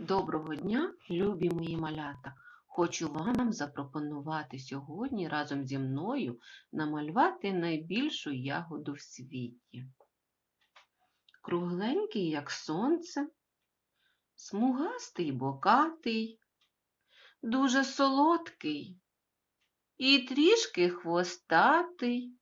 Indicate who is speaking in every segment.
Speaker 1: Доброго дня, любі мої малята! Хочу вам запропонувати сьогодні разом зі мною намалювати найбільшу ягоду в світі. Кругленький, як сонце, смугастий бокатий, дуже солодкий і трішки хвостатий.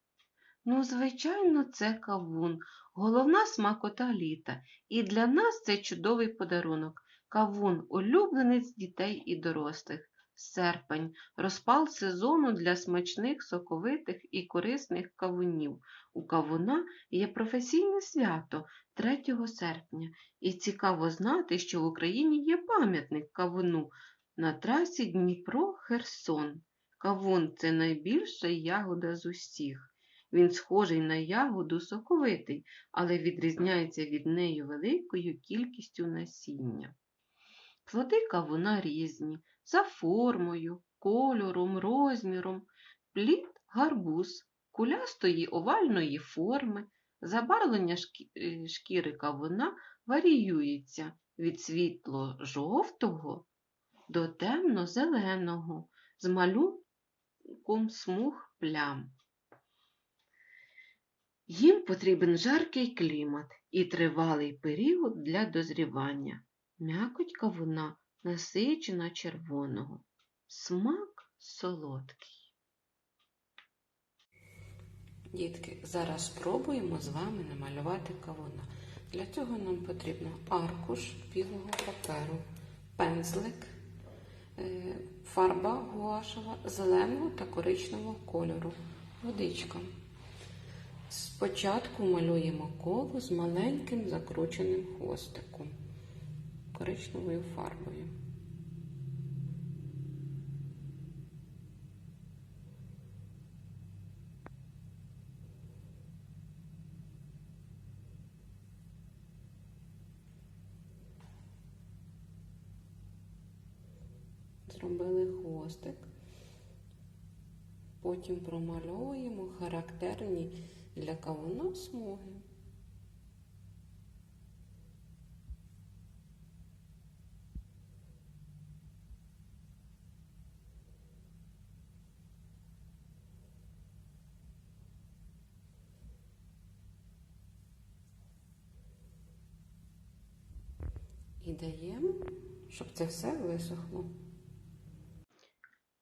Speaker 1: Ну, звичайно, це кавун, головна смакота літа, і для нас це чудовий подарунок. Кавун улюбленець дітей і дорослих. Серпень розпал сезону для смачних, соковитих і корисних кавунів. У кавуна є професійне свято 3 серпня, і цікаво знати, що в Україні є пам'ятник кавуну на трасі Дніпро-Херсон. Кавун це найбільша ягода з усіх. Він схожий на ягоду соковитий, але відрізняється від неї великою кількістю насіння. Плоди кавуна різні, за формою, кольором, розміром, плід гарбуз, кулястої овальної форми, забарвлення е, шкіри кавуна варіюється від світло-жовтого до темно-зеленого з малюнком смуг плям. Їм потрібен жаркий клімат і тривалий період для дозрівання. М'якоть кавуна насичена червоного, смак солодкий. Дітки, зараз спробуємо з вами намалювати кавуна. Для цього нам потрібно аркуш білого паперу, пензлик, е, фарба гуашева зеленого та коричневого кольору, водичка. Спочатку малюємо коло з маленьким закрученим хвостиком коричневою фарбою. Зробили хвостик, потім промальовуємо характерні для кавуна смуги. І даємо, щоб це все висохло.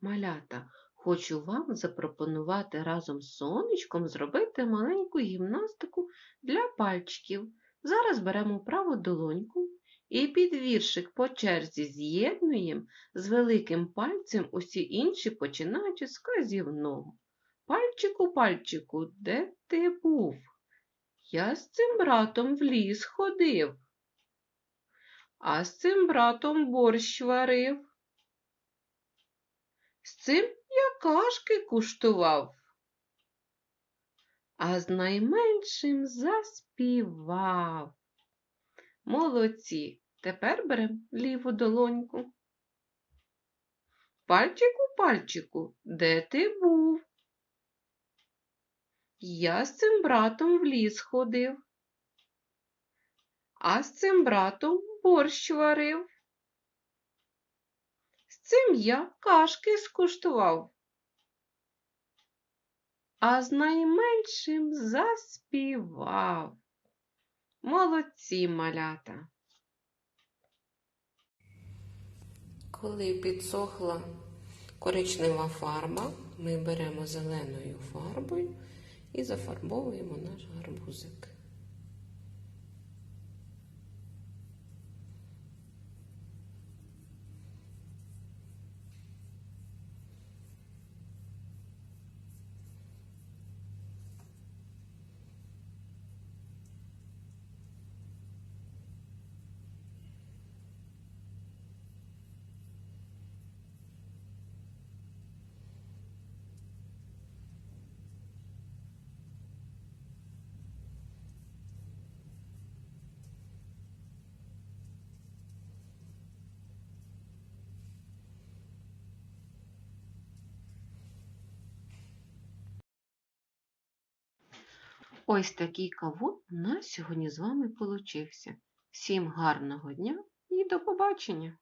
Speaker 1: Малята, хочу вам запропонувати разом з сонечком зробити маленьку гімнастику для пальчиків. Зараз беремо праву долоньку і під віршик по черзі з'єднуємо з великим пальцем усі інші, починаючи з казівного. Пальчику, пальчику, де ти був? Я з цим братом в ліс ходив а з цим братом борщ варив. З цим я кашки куштував, а з найменшим заспівав. Молодці, тепер беремо ліву долоньку. Пальчику, пальчику, де ти був? Я з цим братом в ліс ходив, а з цим братом борщ варив. З цим я кашки скуштував, а з найменшим заспівав. Молодці малята. Коли підсохла коричнева фарба, ми беремо зеленою фарбою і зафарбовуємо наш гарбузик. Ось такий кавун у нас сьогодні з вами получився. Всім гарного дня і до побачення!